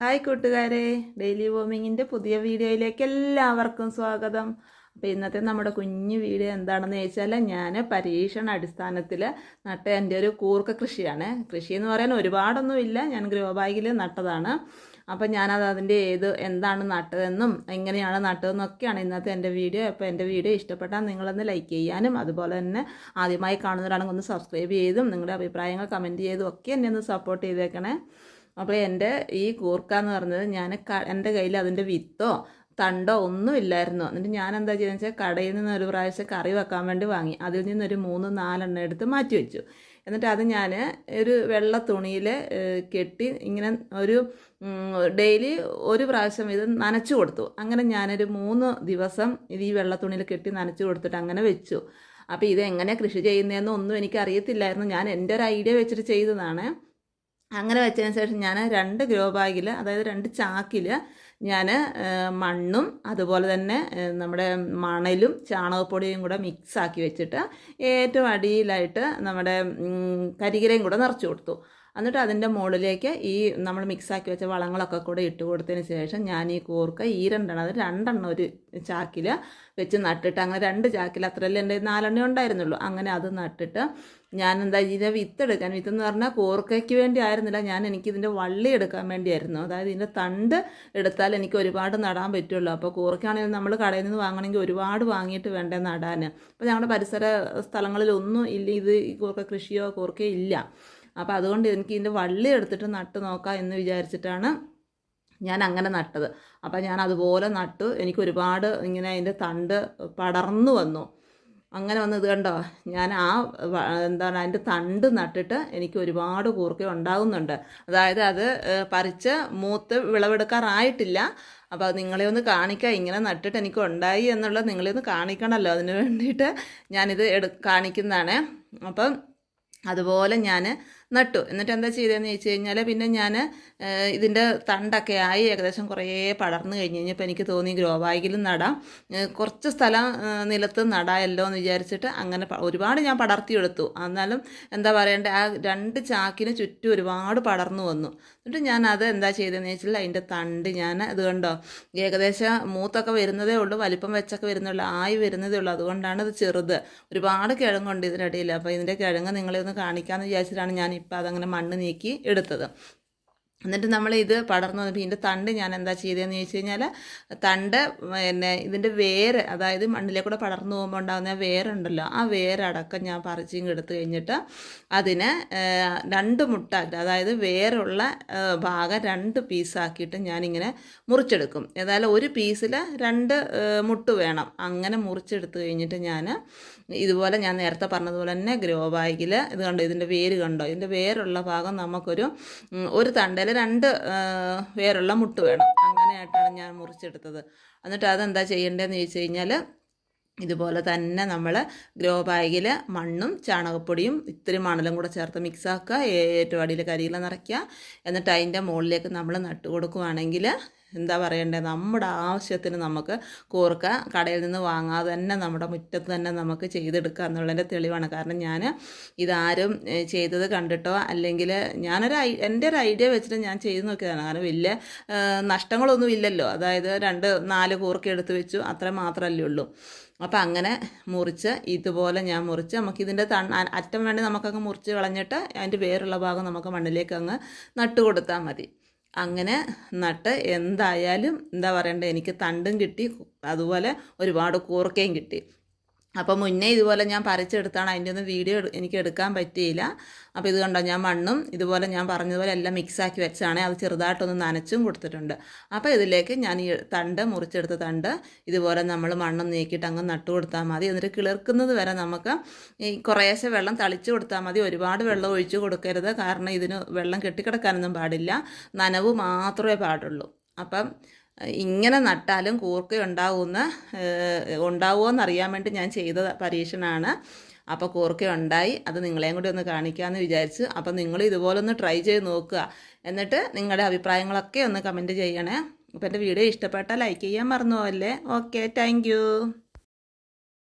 Hi കൂട്ടുകാരെ daily വോമിങ്ങിന്റെ പുതിയ വീഡിയോയിലേക്ക് എല്ലാവർക്കും സ്വാഗതം. അപ്പോൾ ഇന്നത്തെ നമ്മുടെ കുഞ്ഞു വീഡിയോ എന്താണെന്ന് ചോദിച്ചാൽ ഞാൻ പരീക്ഷണ അടിസ്ഥാനത്തിൽ നട്ട എന്റെ ഒരു കൂർക്ക കൃഷിയാണ്. കൃഷി എന്ന് പറയാൻ ഒരുപാടൊന്നുമില്ല ഞാൻ ഗ്രോ ബാഗിൽ നട്ടതാണ്. അപ്പോൾ ഞാനത് അതിന്റെ ഏത് എന്താണ് നട്ടതെന്നും എങ്ങനെയാണ് നട്ടതെന്നൊക്കെയാണ് ഇന്നത്തെ എന്റെ വീഡിയോ. അപ്പോൾ എന്റെ വീഡിയോ ഇഷ്ടപ്പെട്ടാൽ നിങ്ങളൊന്ന് ലൈക്ക് ചെയ്യാനും അതുപോലെ തന്നെ ആദ്യമായി കാണുന്നവരാണെങ്കിൽ ഒന്ന് സബ്സ്ക്രൈബ് ചെയ്തും നിങ്ങളുടെ അഭിപ്രായങ്ങൾ കമന്റ് ചെയ്തും ഒക്കെ എന്നെ ഒന്ന് സപ്പോർട്ട് ചെയ്തേക്കണേ. അപ്പോൾ എന്റെ ഈ കൂർക്ക എന്ന് പറഞ്ഞത് ഞാൻ എന്റെ കയ്യിൽ അതിന്റെ വിത്തോ തണ്ടോ ഒന്നും ഇല്ലായിരുന്നു. എന്നിട്ട് ഞാൻ എന്താ ചെയ്തെന്ന് വെച്ചാൽ കടയിൽ നിന്ന് ഒരു പ്രാവശ്യം കറി വെക്കാൻ വേണ്ടി വാങ്ങി. അതിൽ നിന്നൊരു മൂന്ന് നാലെണ്ണം എടുത്ത് മാറ്റി വെച്ചു. എന്നിട്ട് അത് ഞാൻ ഒരു വെള്ള തുണിയിൽ കെട്ടി ഇങ്ങനെ ഒരു ഡെയിലി ഒരു പ്രാവശ്യം ഇത് നനച്ചു കൊടുത്തു. അങ്ങനെ ഞാനൊരു മൂന്ന് ദിവസം ഇത് ഈ വെള്ള തുണിയിൽ കെട്ടി നനച്ചു കൊടുത്തിട്ട് അങ്ങനെ വെച്ചു. അപ്പോൾ ഇത് എങ്ങനെ കൃഷി ചെയ്യുന്നതെന്നൊന്നും എനിക്ക് അറിയത്തില്ലായിരുന്നു ഞാൻ എന്റെ ഒരു ഐഡിയ വെച്ചിട്ട് ചെയ്തതാണ്. അങ്ങനെ വെച്ചതിന് ശേഷം ഞാൻ രണ്ട് ഗ്രോ ബാഗിൽ അതായത് രണ്ട് ചാക്കിൽ ഞാൻ മണ്ണും അതുപോലെ തന്നെ നമ്മുടെ മണലും ചാണകപ്പൊടിയും കൂടെ മിക്സാക്കി വെച്ചിട്ട് ഏറ്റവും അടിയിലായിട്ട് നമ്മുടെ കരികിലയും കൂടെ നിറച്ചു കൊടുത്തു. എന്നിട്ട് അതിന്റെ മുകളിലേക്ക് ഈ നമ്മൾ മിക്സാക്കി വെച്ച വളങ്ങളൊക്കെ കൂടെ ഇട്ട് കൊടുത്തതിന് ശേഷം ഞാൻ ഈ കൂർക്ക ഈ രണ്ടെണ്ണം അത് രണ്ടെണ്ണം ഒരു ചാക്കിൽ വെച്ച് നട്ടിട്ട് അങ്ങനെ രണ്ട് ചാക്കിൽ അത്രയല്ലേ എന്റെ നാലെണ്ണേ ഉണ്ടായിരുന്നുള്ളൂ. അങ്ങനെ അത് നട്ടിട്ട് ഞാൻ എന്താ ഇതിന്റെ വിത്ത് എടുക്കാൻ വിത്ത് എന്ന് പറഞ്ഞാൽ കൂർക്കയ്ക്ക് വേണ്ടി ആയിരുന്നില്ല ഞാൻ എനിക്ക് ഇതിന്റെ വള്ളി എടുക്കാൻ വേണ്ടിയായിരുന്നു. അതായത് ഇതിന്റെ തണ്ട് എടുത്താൽ എനിക്ക് ഒരുപാട് നടാൻ പറ്റുള്ളൂ. അപ്പോൾ കൂർക്കയാണെങ്കിൽ നമ്മൾ കടയിൽ നിന്ന് വാങ്ങണമെങ്കിൽ ഒരുപാട് വാങ്ങിയിട്ട് വേണ്ടേ നടാൻ. അപ്പോൾ ഞങ്ങളുടെ പരിസര സ്ഥലങ്ങളിലൊന്നും ഇല്ല ഇത് കൂർക്ക കൃഷിയോ കൂർക്കയോ ഇല്ല. അപ്പോൾ അതുകൊണ്ട് എനിക്ക് ഇതിന്റെ വള്ളി എടുത്തിട്ട് നട്ട് നോക്കാം എന്ന് വിചാരിച്ചിട്ടാണ് ഞാൻ അങ്ങനെ നട്ടത്. അപ്പോൾ ഞാൻ അതുപോലെ നട്ടു. എനിക്ക് ഒരുപാട് ഇങ്ങനെ അതിന്റെ തണ്ട് പടർന്നു വന്നു. അങ്ങനെ വന്ന് ഇത് കണ്ടോ? ഞാൻ ആ എന്താണ് അതിന്റെ തണ്ട് നട്ടിട്ട് എനിക്ക് ഒരുപാട് കൂർക്ക ഉണ്ടാകുന്നുണ്ട് അതായത് അത് പറിച്ച് മൂത്ത് വിളവെടുക്കാറായിട്ടില്ല. അപ്പോൾ നിങ്ങളെ ഒന്ന് കാണിക്കാം. ഇങ്ങനെ നട്ടിട്ട് എനിക്ക് ഉണ്ടായി എന്നുള്ളത് നിങ്ങളെ ഒന്ന് കാണിക്കണമല്ലോ അതിന് വേണ്ടിയിട്ട് ഞാനിത് എടു കാണിക്കുന്നതാണ്. അപ്പം അതുപോലെ ഞാൻ നട്ടു. എന്നിട്ട് എന്താ ചെയ്തതെന്ന് ചോദിച്ചു കഴിഞ്ഞാൽ പിന്നെ ഞാൻ ഇതിന്റെ തണ്ടൊക്കെ ആയി ഏകദേശം കുറേ പടർന്നു കഴിഞ്ഞ് കഴിഞ്ഞപ്പോൾ എനിക്ക് തോന്നി ഗ്രോ ബാഗിലും നടാം കുറച്ച് സ്ഥലം നിലത്ത് നടായല്ലോ എന്ന് വിചാരിച്ചിട്ട് അങ്ങനെ ഒരുപാട് ഞാൻ പടർത്തി പടർത്തിയെടുത്തു. എന്നാലും എന്താ പറയണ്ടേ ആ രണ്ട് ചാക്കിന് ചുറ്റും ഒരുപാട് പടർന്നു വന്നു. എന്നിട്ട് ഞാൻ അത് എന്താ ചെയ്തതെന്ന് ചോദിച്ചാൽ അതിന്റെ തണ്ട് ഞാൻ ഇത് കണ്ടോ ഏകദേശം മൂത്തൊക്കെ വരുന്നതേ ഉള്ളൂ വലിപ്പം വെച്ചൊക്കെ വരുന്നുള്ളൂ ആയി വരുന്നതേ ഉള്ളൂ. അതുകൊണ്ടാണ് ഇത് ചെറുത്. ഒരുപാട് കിഴങ്ങുണ്ട് ഇതിനിടയിൽ അപ്പോൾ ഇതിന്റെ കിഴങ്ങ് നിങ്ങളെ ഒന്ന് കാണിക്കാമെന്ന് വിചാരിച്ചിട്ടാണ് ഞാൻ ഇപ്പോൾ അതങ്ങനെ മണ്ണ് നീക്കി എടുത്തത്. എന്നിട്ട് നമ്മൾ ഇത് പടർന്നു വന്നപ്പോൾ ഇതിന്റെ തണ്ട് ഞാൻ എന്താ ചെയ്തതെന്ന് ചോദിച്ചു കഴിഞ്ഞാൽ തണ്ട് പിന്നെ ഇതിന്റെ വേര് അതായത് മണ്ണിലേക്കൂടെ പടർന്നു പോകുമ്പോൾ ഉണ്ടാകുന്ന വേരുണ്ടല്ലോ ആ വേരടക്കം ഞാൻ പറിച്ചും എടുത്തു കഴിഞ്ഞിട്ട് അതിന് രണ്ട് മുട്ട അതായത് വേരുള്ള ഭാഗം രണ്ട് പീസാക്കിയിട്ട് ഞാനിങ്ങനെ മുറിച്ചെടുക്കും. ഏതായാലും ഒരു പീസിൽ രണ്ട് മുട്ട് വേണം. അങ്ങനെ മുറിച്ചെടുത്ത് കഴിഞ്ഞിട്ട് ഞാൻ ഇതുപോലെ ഞാൻ നേരത്തെ പറഞ്ഞതുപോലെ തന്നെ ഗ്രോ ബാഗിൽ ഇത് കണ്ടോ ഇതിന്റെ വേര് കണ്ടോ ഇതിന്റെ വേരുള്ള ഭാഗം നമുക്കൊരു ഒരു തണ്ടയിൽ രണ്ട് വേറുള്ള മുട്ട് വേണം. അങ്ങനെയായിട്ടാണ് ഞാൻ മുറിച്ചെടുത്തത്. എന്നിട്ട് അതെന്താ ചെയ്യേണ്ടതെന്ന് ചോദിച്ചു കഴിഞ്ഞാൽ ഇതുപോലെ തന്നെ നമ്മൾ ഗ്രോ ബാഗിൽ മണ്ണും ചാണകപ്പൊടിയും ഇത്തിരി മണലും കൂടെ ചേർത്ത് മിക്സാക്കുക ഏറ്റവും അടിയിൽ കരിയില നിറയ്ക്കുക. എന്നിട്ട് അതിന്റെ മുകളിലേക്ക് നമ്മൾ നട്ട് കൊടുക്കുകയാണെങ്കിൽ എന്താ പറയണ്ടേ? നമ്മുടെ ആവശ്യത്തിന് നമുക്ക് കൂർക്ക കടയിൽ നിന്ന് വാങ്ങാതെ തന്നെ നമ്മുടെ മുറ്റത്ത് തന്നെ നമുക്ക് ചെയ്തെടുക്കുക എന്നുള്ളതിന്റെ തെളിവാണ്. കാരണം ഞാൻ ഇതാരും ചെയ്തത് കണ്ടിട്ടോ? അല്ലെങ്കിൽ ഞാനൊരു ഐ എന്റെ ഒരു ഐഡിയ വെച്ചിട്ട് ഞാൻ ചെയ്ത് നോക്കിയതാണ്. കാരണം വലിയ നഷ്ടങ്ങളൊന്നും ഇല്ലല്ലോ. അതായത് രണ്ട് നാല് കൂർക്ക എടുത്ത് വെച്ചു. അത്ര മാത്രമല്ലേ ഉള്ളൂ. അപ്പോൾ അങ്ങനെ മുറിച്ച് ഇതുപോലെ ഞാൻ മുറിച്ച് നമുക്കിതിന്റെ തണ്ണ അറ്റം വേണ്ടി നമുക്കങ്ങ് മുറിച്ച് കളഞ്ഞിട്ട് അതിന്റെ വേറുള്ള ഭാഗം നമുക്ക് മണ്ണിലേക്ക് അങ്ങ് നട്ട് കൊടുത്താൽ മതി. അങ്ങനെ നട്ട് എന്തായാലും എന്താ പറയണ്ടേ എനിക്ക് തണ്ടും കിട്ടി അതുപോലെ ഒരുപാട് കൂർക്കയും കിട്ടി. അപ്പോൾ മുന്നേ ഇതുപോലെ ഞാൻ പറിച്ചെടുത്താണ്. അതിന്റെ ഒന്നും വീഡിയോ എനിക്ക് എടുക്കാൻ പറ്റിയില്ല. അപ്പോൾ ഇത് കണ്ടോ ഞാൻ മണ്ണും ഇതുപോലെ ഞാൻ പറഞ്ഞതുപോലെ എല്ലാം മിക്സാക്കി വെച്ചാണ് അത് ചെറുതായിട്ടൊന്ന് നനച്ചും കൊടുത്തിട്ടുണ്ട്. അപ്പോൾ ഇതിലേക്ക് ഞാൻ ഈ തണ്ട് മുറിച്ചെടുത്ത തണ്ട് ഇതുപോലെ നമ്മൾ മണ്ണും നീക്കിയിട്ട് അങ്ങ് നട്ടു കൊടുത്താൽ മതി. എന്നിട്ട് കിളിർക്കുന്നത് വരെ നമുക്ക് ഈ കുറേശ്ശെ വെള്ളം തളിച്ചു കൊടുത്താൽ മതി. ഒരുപാട് വെള്ളം ഒഴിച്ചു കൊടുക്കരുത്. കാരണം ഇതിന് വെള്ളം കെട്ടിക്കിടക്കാനൊന്നും പാടില്ല. നനവ് മാത്രമേ പാടുള്ളൂ. അപ്പം ഇങ്ങനെ നട്ടാലും കൂർക്ക ഉണ്ടാവുമെന്ന് ഉണ്ടാവുമോ അറിയാൻ വേണ്ടി ഞാൻ ചെയ്ത പരീക്ഷണമാണ് അപ്പോൾ കൂർക്ക ഉണ്ടായി അത് നിങ്ങളെയും കൂടി ഒന്ന് കാണിക്കാമെന്ന് വിചാരിച്ചു. അപ്പോൾ നിങ്ങൾ ഇതുപോലെ ഒന്ന് ട്രൈ ചെയ്ത് നോക്കുക. എന്നിട്ട് നിങ്ങളുടെ അഭിപ്രായങ്ങളൊക്കെ ഒന്ന് കമന്റ് ചെയ്യണേ. അപ്പോൾ എന്റെ വീഡിയോ ഇഷ്ടപ്പെട്ടാൽ ലൈക്ക് ചെയ്യാൻ മറന്നു പോകല്ലേ ഓക്കെ താങ്ക്